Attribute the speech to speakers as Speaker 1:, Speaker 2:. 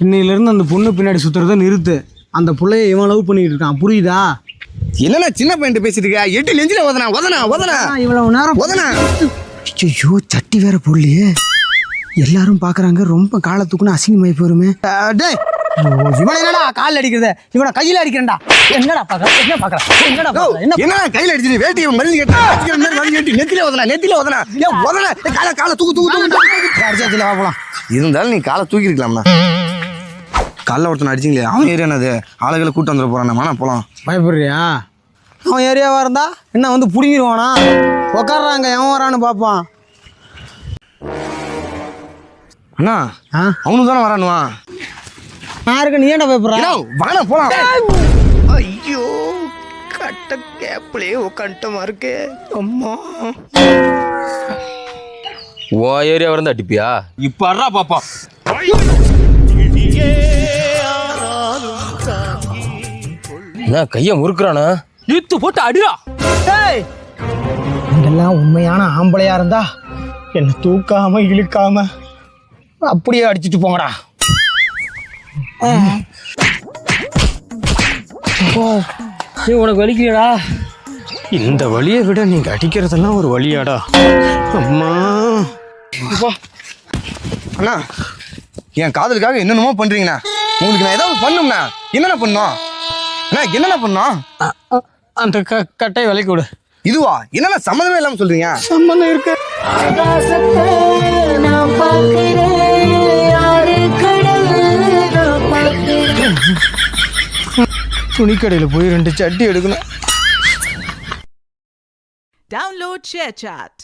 Speaker 1: இன்னையிலேருந்து அந்த பொண்ணு பின்னாடி சுற்றுறத நிறுத்து. அந்த புள்ளைய இவன் லவ் பண்ணிட்டு இருக்கான். புரியுதா?
Speaker 2: என்னண்ணா சின்ன பையன் பேசிட்டு இருக்க? எட்டு நெஞ்சில உதனா உதனா உதனா
Speaker 1: இவ்வளவு நேரம்
Speaker 2: உதனா
Speaker 1: ஐயோ சட்டி வேற போடலையே எல்லாரும் பார்க்கறாங்க ரொம்ப காலத்துக்குன்னு அசிங்கமாயி போருமே டேய் இவனை என்னடா கால் அடிக்கிறத? இவனை கையில அடிக்கிறேன்டா. என்னடா என்ன பாக்குற? என்னடா என்ன
Speaker 2: என்ன கையில அடிச்சு வேட்டி மருந்து கேட்டு அடிக்கிற மாதிரி மருந்து கேட்டு நெத்தில உதனா நெத்தில உதனா ஏன் காலை காலை தூக்கு தூக்கு தூக்கு,
Speaker 1: வா போலாம்.
Speaker 2: இருந்தாலும் நீ காலை தூக்கி இருக்கலாம்ண்ணா காலைல ஒருத்தன் அடிச்சிங்களே அவன் ஏரியானது ஆளுகளை கூட்டு வந்துட போறான் வேணா போலாம்.
Speaker 1: பயப்படுறியா? அவன் ஏரியாவா இருந்தா? என்ன வந்து புடுங்கிடுவானா? உக்காடுறாங்க எவன் வரான்னு பார்ப்பான்
Speaker 2: அண்ணா
Speaker 1: ஆ?
Speaker 2: அவனுக்கு தானே வரானுவா?
Speaker 1: நான் இருக்க நீ ஏன்டா பயப்படுற?
Speaker 2: வாண்ணா போலாம்.
Speaker 3: ஐயோ கட்ட கேப்லயே உட்காந்துட்டமா இருக்கு அம்மா.
Speaker 4: ஓ ஏரியா வரந்து அடிப்பியா? இப்ப அறா பாப்பா. என்ன கைய முறுக்குறானா? இழுத்து போட்டு அடிடா.
Speaker 1: டேய் இங்கெல்லாம் உண்மையான ஆம்பளையா இருந்தா என்னை தூக்காம இழுக்காம அப்படியே அடிச்சிட்டு போங்கடா.
Speaker 4: நீ உனக்கு வலிக்கலடா
Speaker 1: இந்த வழியை விட நீங்க அடிக்கிறதெல்லாம் ஒரு வழியாடா அம்மா.
Speaker 2: அண்ணா என் காதலுக்காக என்னென்னமோ பண்றீங்கண்ணா. உங்களுக்கு நான் ஏதாவது பண்ணும்ண்ணா. என்னென்ன பண்ணோம்? என்னென்ன பண்ணோம்
Speaker 1: அந்த க கட்டை விலைக்கு விடு.
Speaker 2: இதுவா? என்னென்ன சம்மந்தமே இல்லாம சொல்றீங்க?
Speaker 1: சம்பந்தம் இருக்கு. துணிக்கடையில் போய் ரெண்டு சட்டி எடுக்கணும்.
Speaker 5: Download ShareChat.